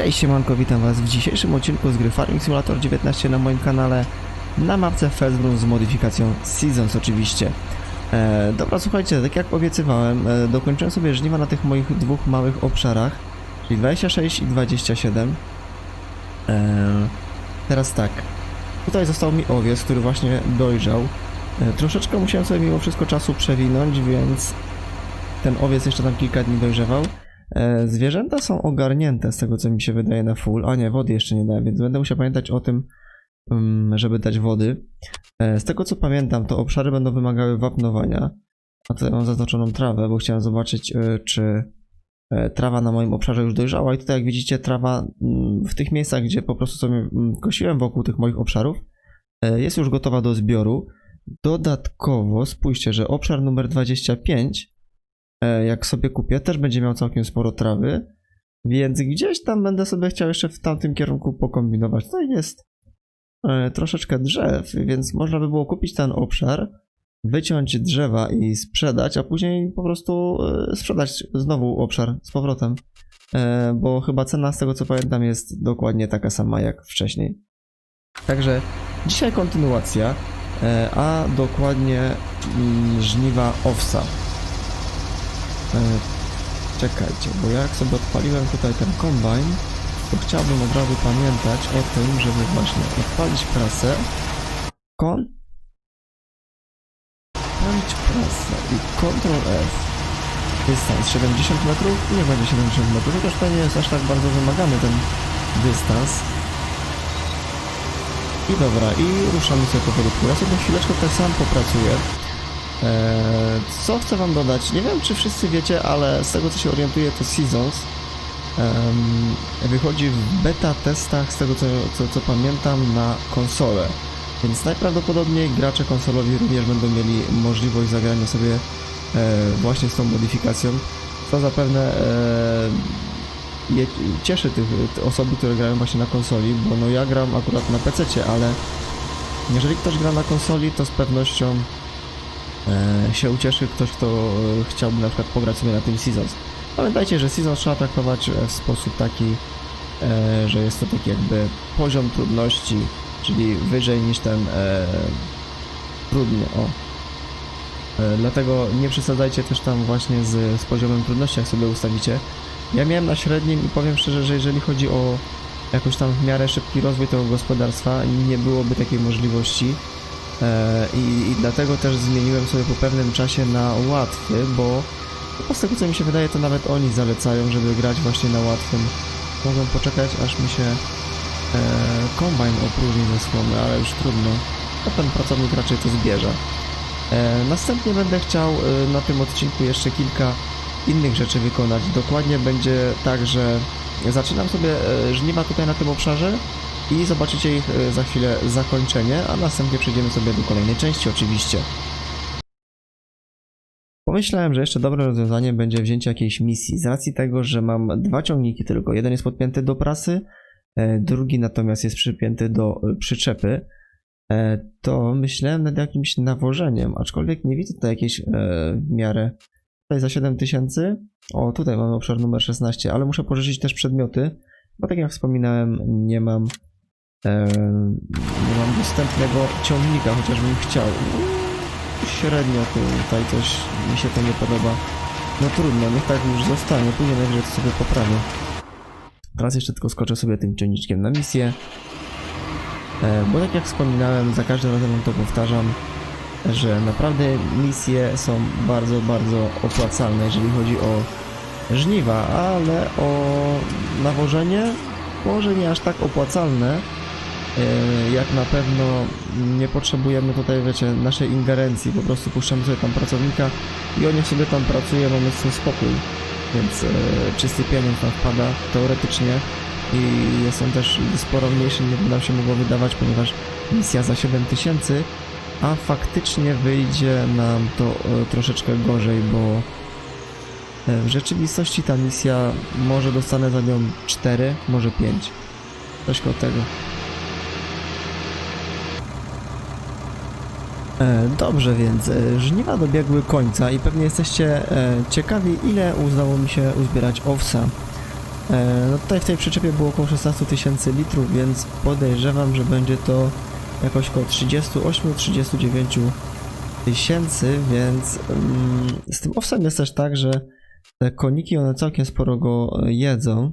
Hej siemanko, witam was w dzisiejszym odcinku z gry Farming Simulator 19 na moim kanale na mapce Felsbrun z modyfikacją Seasons oczywiście. E, dobra, słuchajcie, tak jak obiecywałem, e, dokończyłem sobie żniwa na tych moich dwóch małych obszarach, czyli 26 i 27. E, teraz tak, tutaj został mi owiec, który właśnie dojrzał. E, troszeczkę musiałem sobie mimo wszystko czasu przewinąć, więc ten owiec jeszcze tam kilka dni dojrzewał. E, Zwierzęta są ogarnięte z tego, co mi się wydaje na full. A nie, wody jeszcze nie dałem, więc będę musiał pamiętać o tym, mm, żeby dać wody. E, Z tego, co pamiętam, to obszary będą wymagały wapnowania. A tutaj mam zaznaczoną trawę, bo chciałem zobaczyć, e, czy trawa na moim obszarze już dojrzała. I tutaj, jak widzicie, trawa mm, w tych miejscach, gdzie po prostu sobie mm, kosiłem wokół tych moich obszarów, jest już gotowa do zbioru. Dodatkowo, spójrzcie, że obszar numer 25 e, jak sobie kupię, też będzie miał całkiem sporo trawy, więc gdzieś tam będę sobie chciał jeszcze w tamtym kierunku pokombinować. Tutaj jest e, troszeczkę drzew, więc można by było kupić ten obszar, wyciąć drzewa i sprzedać, a później po prostu e, sprzedać znowu obszar z powrotem, e, bo chyba cena z tego co pamiętam jest dokładnie taka sama jak wcześniej. Także dzisiaj kontynuacja, e, a dokładnie mm, żniwa owsa. E, Czekajcie, bo jak sobie odpaliłem tutaj ten kombajn, to chciałbym od razu pamiętać o tym, żeby właśnie odpalić prasę, kon... Odpalić prasę i Ctrl F. Dystans 70 metrów i nie będzie 70 metrów, chociaż to nie jest aż tak bardzo wymagany ten dystans. I dobra, i ruszamy sobie powolutku. Ja sobie chwileczkę tutaj sam popracuję. Eee, co chcę wam dodać? Nie wiem, czy wszyscy wiecie, ale z tego co się orientuję, to Seasons wychodzi w beta testach, z tego co, co, co pamiętam, na konsolę. Więc najprawdopodobniej gracze konsolowi również będą mieli możliwość zagrania sobie e, właśnie z tą modyfikacją, co zapewne e, je, cieszy tych, te osoby, które grają właśnie na konsoli, bo no ja gram akurat na PC, ale jeżeli ktoś gra na konsoli, to z pewnością e, się ucieszy ktoś, kto e, chciałby na przykład pograć sobie na tym Seasons. Pamiętajcie, że Seasons trzeba traktować e, w sposób taki, e, że jest to taki jakby poziom trudności, czyli wyżej niż ten e, trudny, o. E, dlatego nie przesadzajcie też tam właśnie z, z poziomem trudności, jak sobie ustawicie. Ja miałem na średnim i powiem szczerze, że jeżeli chodzi o jakoś tam w miarę szybki rozwój tego gospodarstwa, nie byłoby takiej możliwości. E, I, I dlatego też zmieniłem sobie po pewnym czasie na łatwy, bo bo z tego co mi się wydaje, to nawet oni zalecają, żeby grać właśnie na łatwym. Mogą poczekać, aż mi się e, kombajn opróżni ze słomy, ale już trudno. A ten pracownik raczej to zbierze. E, następnie będę chciał e, na tym odcinku jeszcze kilka innych rzeczy wykonać. Dokładnie będzie tak, że zaczynam sobie e, żniwa tutaj na tym obszarze i zobaczycie ich e, za chwilę zakończenie, a następnie przejdziemy sobie do kolejnej części oczywiście. Pomyślałem, że jeszcze dobrym rozwiązaniem będzie wzięcie jakiejś misji, z racji tego, że mam dwa ciągniki tylko. Jeden jest podpięty do prasy, e, drugi natomiast jest przypięty do e, przyczepy. To myślałem nad jakimś nawożeniem, aczkolwiek nie widzę tutaj jakiejś w miarę. Tutaj za 7000. O, tutaj mamy obszar numer 16, ale muszę pożyczyć też przedmioty, bo tak jak wspominałem, nie mam nie mam dostępnego ciągnika, chociażbym chciał. Średnio tutaj coś mi się to nie podoba. No trudno, niech tak już zostanie, później najwyżej to sobie poprawię. Teraz jeszcze tylko skoczę sobie tym ciągniczkiem na misję. Bo tak jak wspominałem, za każdym razem to powtarzam, że naprawdę misje są bardzo, bardzo opłacalne, jeżeli chodzi o żniwa, ale o nawożenie może nie aż tak opłacalne, jak na pewno nie potrzebujemy tutaj, wiecie, naszej ingerencji, po prostu puszczamy sobie tam pracownika i on niech sobie tam pracuje, mamy z tym spokój, więc e, czysty pieniądz nam wpada teoretycznie i jest on też sporo mniejszy niż nam się mogło wydawać, ponieważ misja za 7000, a faktycznie wyjdzie nam to e, troszeczkę gorzej, bo e, w rzeczywistości ta misja może dostanę za nią 4, może 5. Coś koło tego. Dobrze, więc e, żniwa dobiegły końca i pewnie jesteście e, ciekawi, ile udało mi się uzbierać owsa. E, no tutaj w tej przyczepie było około 16 tysięcy litrów, więc podejrzewam, że będzie to jakoś około 38-39 tysięcy, więc mm, z tym owsem jest też tak, że te koniki one całkiem sporo go e, jedzą.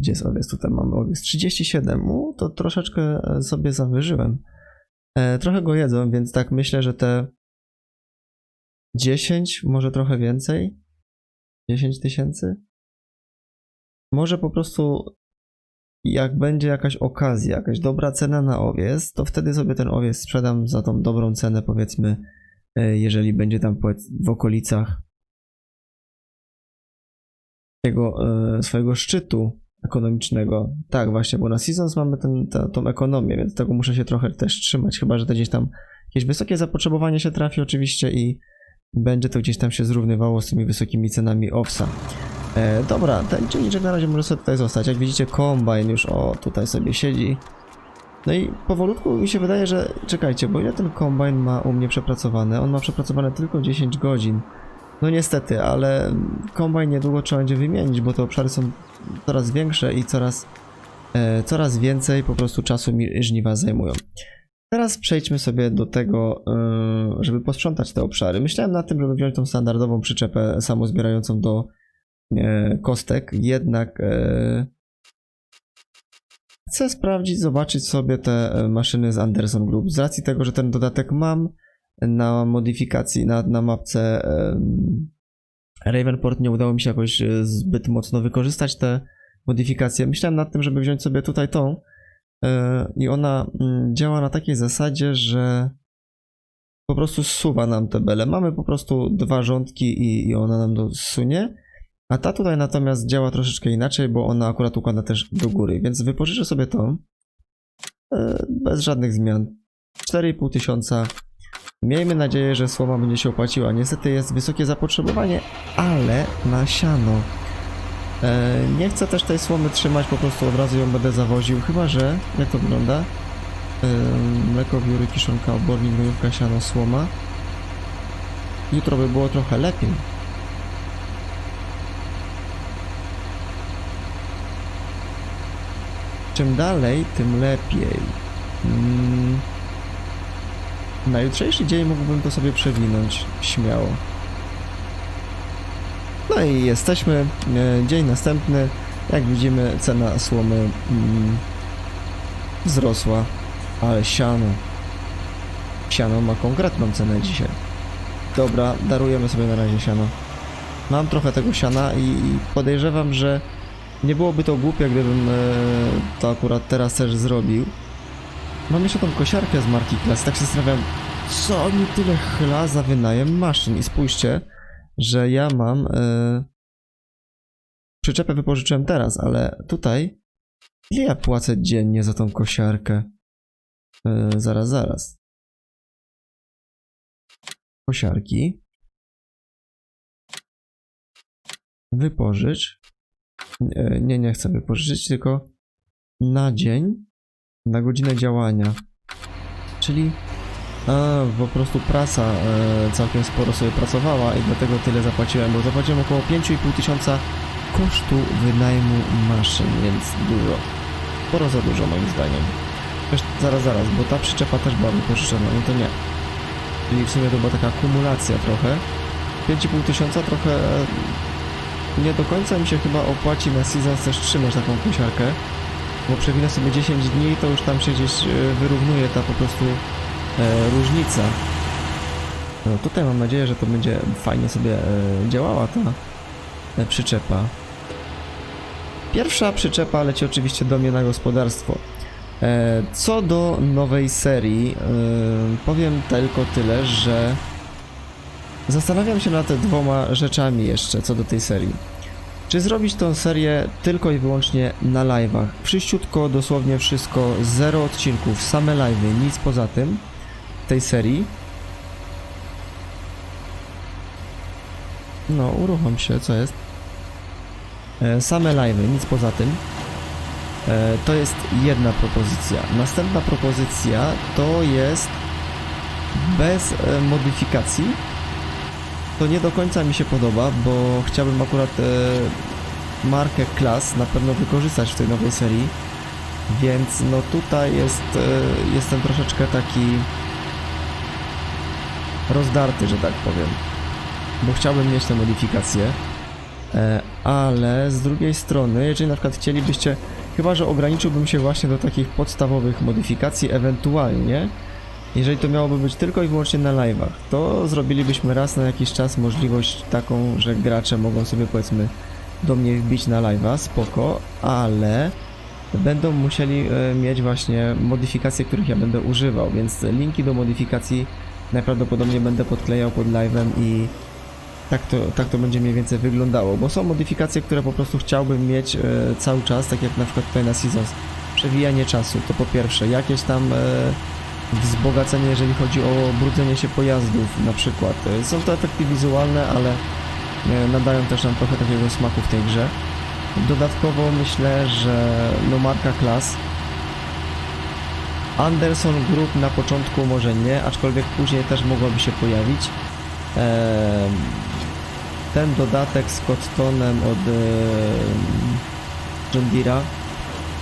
Gdzie jest owiec? Tutaj mamy owiec 37. U, to troszeczkę e, sobie zawyżyłem. E, trochę go jedzą, więc tak myślę, że te 10, może trochę więcej. 10 tysięcy? Może po prostu jak będzie jakaś okazja, jakaś dobra cena na owiec, to wtedy sobie ten owiec sprzedam za tą dobrą cenę, powiedzmy, e, jeżeli będzie tam w okolicach tego e, swojego szczytu ekonomicznego. Tak, właśnie, bo na Seasons mamy ten, ta, tą ekonomię, więc tego muszę się trochę też trzymać, chyba że to gdzieś tam jakieś wysokie zapotrzebowanie się trafi oczywiście i będzie to gdzieś tam się zrównywało z tymi wysokimi cenami owsa. E, dobra, ten czynniczek na razie może sobie tutaj zostać. Jak widzicie, kombajn już o tutaj sobie siedzi. No i powolutku mi się wydaje, że czekajcie, bo ile ten kombajn ma u mnie przepracowane? On ma przepracowane tylko 10 godzin. No niestety, ale kombajn niedługo trzeba będzie wymienić, bo te obszary są coraz większe i coraz, e, coraz więcej po prostu czasu mi żniwa zajmują. Teraz przejdźmy sobie do tego, e, żeby posprzątać te obszary. Myślałem nad tym, żeby wziąć tą standardową przyczepę samozbierającą do e, kostek, jednak e, chcę sprawdzić, zobaczyć sobie te e, maszyny z Anderson Group. Z racji tego, że ten dodatek mam na modyfikacji, na, na mapce em, Ravenport nie udało mi się jakoś e, zbyt mocno wykorzystać te modyfikacje. Myślałem nad tym, żeby wziąć sobie tutaj tą e, i ona mm, działa na takiej zasadzie, że po prostu zsuwa nam te bele. Mamy po prostu dwa rządki i, ona nam to zsunie. A ta tutaj natomiast działa troszeczkę inaczej, bo ona akurat układa też do góry, więc wypożyczę sobie tą e, bez żadnych zmian. 4,5 tysiąca. Miejmy nadzieję, że słoma będzie się opłaciła. Niestety jest wysokie zapotrzebowanie, ale na siano. E, nie chcę też tej słomy trzymać, po prostu od razu ją będę zawoził, chyba że, jak to wygląda? E, mleko, wióry, kiszonka, obornik, gnojówka, siano, słoma. Jutro by było trochę lepiej. Czym dalej, tym lepiej. Mm. Na jutrzejszy dzień mógłbym to sobie przewinąć śmiało. No i jesteśmy. E, Dzień następny. Jak widzimy, cena słomy mm, wzrosła, ale siano. Siano ma konkretną cenę dzisiaj. Dobra, darujemy sobie na razie siano. Mam trochę tego siana i podejrzewam, że nie byłoby to głupie, gdybym e, to akurat teraz też zrobił. Mam jeszcze tą kosiarkę z marki Class, tak się zastanawiam, co oni tyle chla za wynajem maszyn. I spójrzcie, że ja mam... E, przyczepę wypożyczyłem teraz, ale tutaj... Ile ja płacę dziennie za tą kosiarkę? E, zaraz, zaraz. Kosiarki. Wypożycz. E, Nie, nie chcę wypożyczyć, tylko na dzień, na godzinę działania. Czyli a, po prostu prasa e, całkiem sporo sobie pracowała i dlatego tyle zapłaciłem, bo zapłaciłem około 5,5 tysiąca kosztu wynajmu maszyn, więc dużo. Sporo za dużo moim zdaniem. Też zaraz, zaraz, bo ta przyczepa też była wypożyczona, no to nie. Czyli w sumie to była taka akumulacja trochę. 5,5 tysiąca trochę e, nie do końca mi się chyba opłaci na Seasons też trzymać taką kosiarkę, bo przewinę sobie 10 dni, to już tam się gdzieś e, wyrównuje ta po prostu e, różnica. No tutaj mam nadzieję, że to będzie fajnie sobie e, działała ta e, przyczepa. Pierwsza przyczepa leci oczywiście do mnie na gospodarstwo. E, co do nowej serii, e, powiem tylko tyle, że Zastanawiam się nad dwoma rzeczami jeszcze co do tej serii. Czy zrobić tą serię tylko i wyłącznie na live'ach? Przyściutko, dosłownie wszystko, zero odcinków, same live'y, nic poza tym tej serii. No, uruchom się, co jest? E, same live'y, nic poza tym. E, to jest jedna propozycja. Następna propozycja to jest bez e, modyfikacji to nie do końca mi się podoba, bo chciałbym akurat e, markę klas na pewno wykorzystać w tej nowej serii. Więc no tutaj jest, e, jestem troszeczkę taki rozdarty, że tak powiem. Bo chciałbym mieć te modyfikacje. E, ale z drugiej strony, jeżeli na przykład chcielibyście, chyba że ograniczyłbym się właśnie do takich podstawowych modyfikacji, ewentualnie, jeżeli to miałoby być tylko i wyłącznie na live'ach, to zrobilibyśmy raz na jakiś czas możliwość taką, że gracze mogą sobie powiedzmy do mnie wbić na live'a, spoko, ale będą musieli e, mieć właśnie modyfikacje, których ja będę używał, więc linki do modyfikacji najprawdopodobniej będę podklejał pod live'em i tak to, tak to będzie mniej więcej wyglądało, bo są modyfikacje, które po prostu chciałbym mieć e, cały czas, tak jak na przykład tutaj na Seasons. Przewijanie czasu, to po pierwsze, jakieś tam e, wzbogacenie, jeżeli chodzi o brudzenie się pojazdów na przykład. E, Są to efekty wizualne, ale e, nadają też nam trochę takiego smaku w tej grze. Dodatkowo myślę, że no marka klas Anderson Group na początku może nie, aczkolwiek później też mogłaby się pojawić. Ehm, ten dodatek z Cottonem od Deere'a,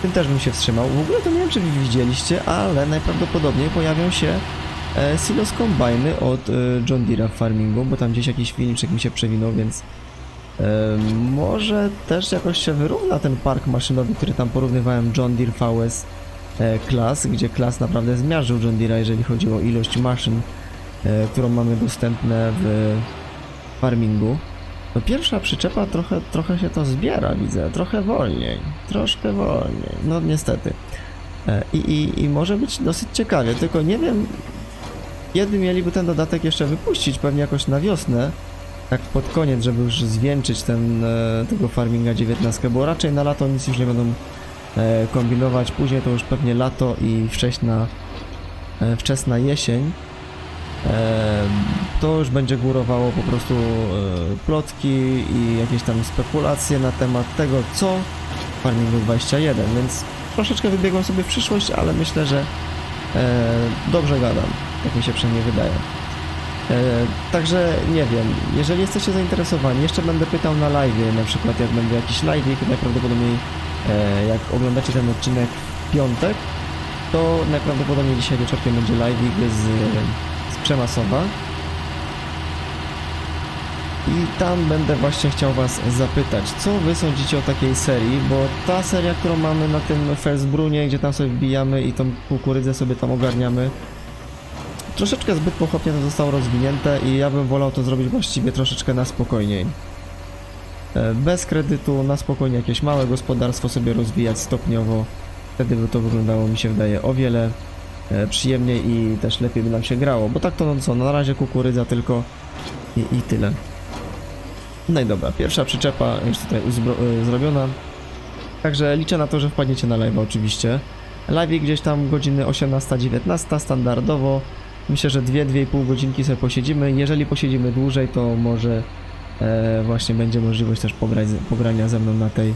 tym też bym się wstrzymał. W ogóle to nie wiem, czy widzieliście, ale najprawdopodobniej pojawią się e, Silos Combine od e, John Deere'a w farmingu, bo tam gdzieś jakiś filmiczek mi się przewinął, więc em, może też jakoś się wyrówna ten park maszynowy, który tam porównywałem John Deere VS e, Class, gdzie Class naprawdę zmiażdżył John Deere'a, jeżeli chodzi o ilość maszyn, e, którą mamy dostępne w farmingu. No pierwsza przyczepa trochę, trochę się to zbiera, widzę, trochę wolniej, troszkę wolniej, no niestety. E, I, i, I może być dosyć ciekawie, tylko nie wiem, kiedy mieliby ten dodatek jeszcze wypuścić, pewnie jakoś na wiosnę, tak pod koniec, żeby już zwieńczyć ten, e, tego farminga 19, bo raczej na lato nic już nie będą e, kombinować, później to już pewnie lato i wcześna, wczesna jesień. To już będzie górowało po prostu e, plotki i jakieś tam spekulacje na temat tego, co w Farmingu 21, więc troszeczkę wybiegłem sobie w przyszłość, ale myślę, że e, dobrze gadam, tak mi się przynajmniej wydaje. E, także nie wiem, jeżeli jesteście zainteresowani, jeszcze będę pytał na live, na przykład jak będzie jakiś live, najprawdopodobniej jak oglądacie ten odcinek w piątek, to najprawdopodobniej dzisiaj wieczorkiem będzie live z, z Przemasowa. I tam będę właśnie chciał Was zapytać, co Wy sądzicie o takiej serii, bo ta seria, którą mamy na tym Felsbrunie, gdzie tam sobie wbijamy i tą kukurydzę sobie tam ogarniamy, troszeczkę zbyt pochopnie to zostało rozwinięte i ja bym wolał to zrobić właściwie troszeczkę na spokojniej. E, Bez kredytu, na spokojnie jakieś małe gospodarstwo sobie rozwijać stopniowo. Wtedy by to wyglądało, mi się wydaje, o wiele e, przyjemniej i też lepiej by nam się grało. Bo tak to no co, na razie kukurydza tylko i, i tyle. No i dobra, pierwsza przyczepa już tutaj e, zrobiona. Także liczę na to, że wpadniecie na live oczywiście. Live gdzieś tam godziny 18-19 standardowo. Myślę, że 2-2,5 godzinki sobie posiedzimy. Jeżeli posiedzimy dłużej, to może e, właśnie będzie możliwość też pograć, pogrania ze mną na tej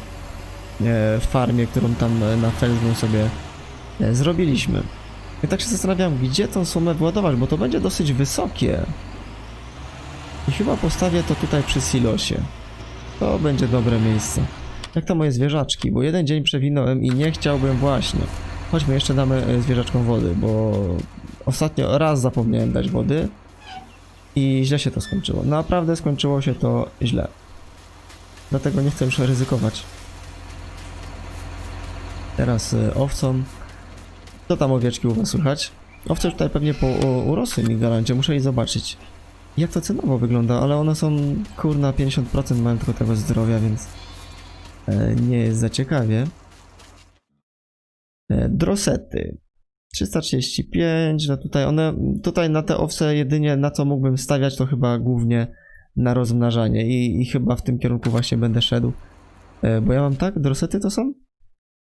e, farmie, którą tam e, na Felsbun sobie e, zrobiliśmy. I tak się zastanawiam, gdzie tą sumę władować, bo to będzie dosyć wysokie. I chyba postawię to tutaj przy silosie. To będzie dobre miejsce. Jak to moje zwierzaczki, bo jeden dzień przewinąłem i nie chciałbym właśnie. Chodźmy, jeszcze damy e, zwierzaczkom wody, bo ostatnio raz zapomniałem dać wody i źle się to skończyło. Naprawdę skończyło się to źle. Dlatego nie chcę już ryzykować. Teraz y, owcom. Co tam owieczki u was słychać? Owce tutaj pewnie po, urosły mi garancie, muszę je zobaczyć. Jak to cenowo wygląda, ale one są kurna 50% mają tylko tego zdrowia, więc e, nie jest za ciekawie. E, drosety. 335, no tutaj one, tutaj na te owce jedynie na co mógłbym stawiać to chyba głównie na rozmnażanie i, i chyba w tym kierunku właśnie będę szedł. E, bo ja mam tak, drosety to są?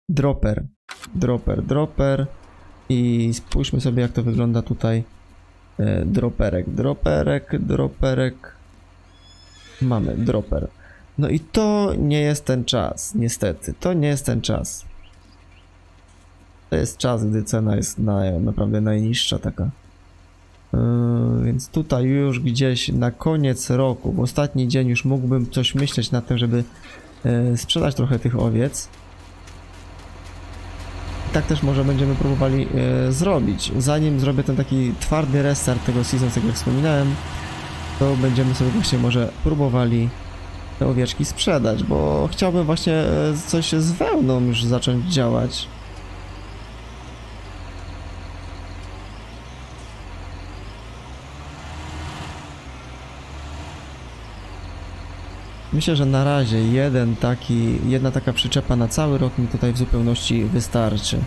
Dropper, dropper, dropper i spójrzmy sobie jak to wygląda tutaj. E, droperek, droperek, droperek. Mamy dropper. No i to nie jest ten czas, niestety. To nie jest ten czas. To jest czas, gdy cena jest na, naprawdę najniższa taka. Yy, więc tutaj już gdzieś na koniec roku, w ostatni dzień już mógłbym coś myśleć nad tym, żeby e, sprzedać trochę tych owiec. Tak też może będziemy próbowali e, zrobić. Zanim zrobię ten taki twardy restart tego season, tak jak wspominałem, to będziemy sobie właśnie może próbowali te owieczki sprzedać, bo chciałbym właśnie e, coś z wełną już zacząć działać. Myślę, że na razie jeden taki, jedna taka przyczepa na cały rok mi tutaj w zupełności wystarczy.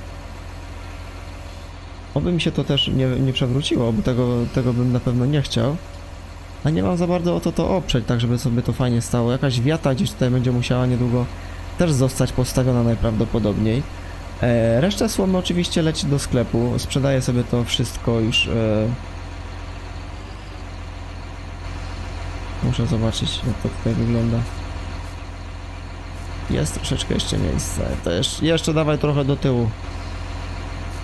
Oby mi się to też nie, nie przewróciło, bo tego, tego bym na pewno nie chciał. A nie mam za bardzo o to to oprzeć, tak żeby sobie to fajnie stało. Jakaś wiata gdzieś tutaj będzie musiała niedługo też zostać postawiona najprawdopodobniej. E, resztę słomy oczywiście leci do sklepu. Sprzedaję sobie to wszystko już. E... Muszę zobaczyć, jak to tutaj wygląda. Jest troszeczkę jeszcze miejsca. To jeszcze, jeszcze dawaj trochę do tyłu.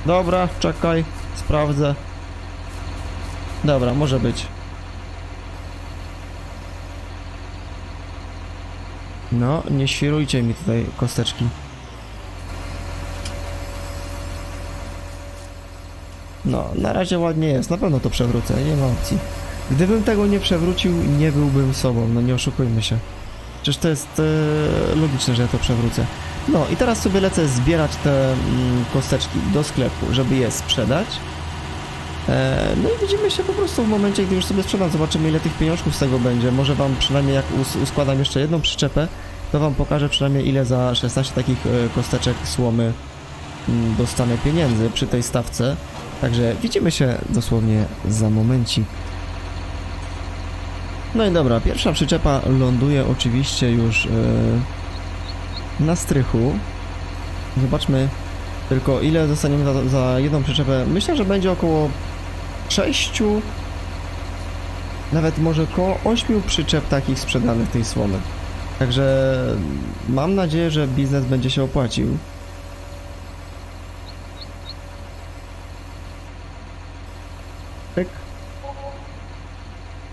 Dobra, czekaj, sprawdzę. Dobra, może być. No, nie świrujcie mi tutaj kosteczki. No, na razie ładnie jest, na pewno to przewrócę, nie ma opcji. Gdybym tego nie przewrócił, nie byłbym sobą, no nie oszukujmy się. Przecież to jest e, logiczne, że ja to przewrócę. No i teraz sobie lecę zbierać te mm, kosteczki do sklepu, żeby je sprzedać. E, no i widzimy się po prostu w momencie, gdy już sobie sprzedam. Zobaczymy ile tych pieniążków z tego będzie. Może wam przynajmniej jak us uskładam jeszcze jedną przyczepę, to wam pokażę przynajmniej ile za 16 takich e, kosteczek słomy mm, dostanę pieniędzy przy tej stawce. Także widzimy się dosłownie za momencik. No i dobra, pierwsza przyczepa ląduje oczywiście już e, na strychu. Zobaczmy tylko ile dostaniemy za, za jedną przyczepę. Myślę, że będzie około 6, nawet może około 8 przyczep takich sprzedanych tej słomy. Także mam nadzieję, że biznes będzie się opłacił.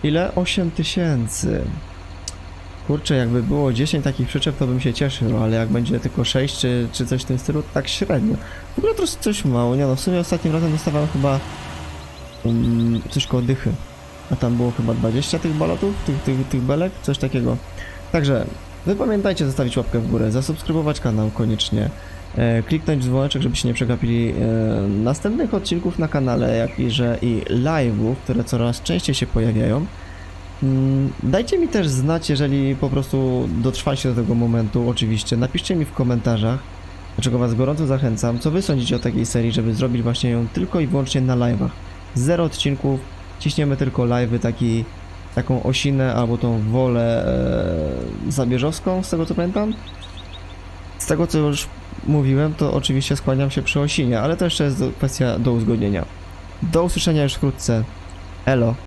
Ile? 8 tysięcy. Kurczę, jakby było 10 takich przyczep, to bym się cieszył, ale jak będzie tylko 6 czy, czy coś w tym stylu, tak średnio. W ogóle jest coś mało, nie no, w sumie ostatnim razem dostawałem chyba um, coś koło dychy. A tam było chyba 20 tych balotów, tych, tych, tych belek, coś takiego. Także, wy pamiętajcie zostawić łapkę w górę, zasubskrybować kanał koniecznie, kliknąć w dzwoneczek, żebyście nie przegapili e, następnych odcinków na kanale, jak i że i live'ów, które coraz częściej się pojawiają. Mm, Dajcie mi też znać, jeżeli po prostu dotrwacie do tego momentu, oczywiście. Napiszcie mi w komentarzach, do czego Was gorąco zachęcam, co Wy sądzicie o takiej serii, żeby zrobić właśnie ją tylko i wyłącznie na live'ach. Zero odcinków, ciśniemy tylko live'y, taki, taką osinę albo tą wolę e, zabieżowską, z tego co pamiętam. Z tego co już mówiłem, to oczywiście skłaniam się przy osinie, ale to jeszcze jest kwestia do uzgodnienia. Do usłyszenia już wkrótce. Elo.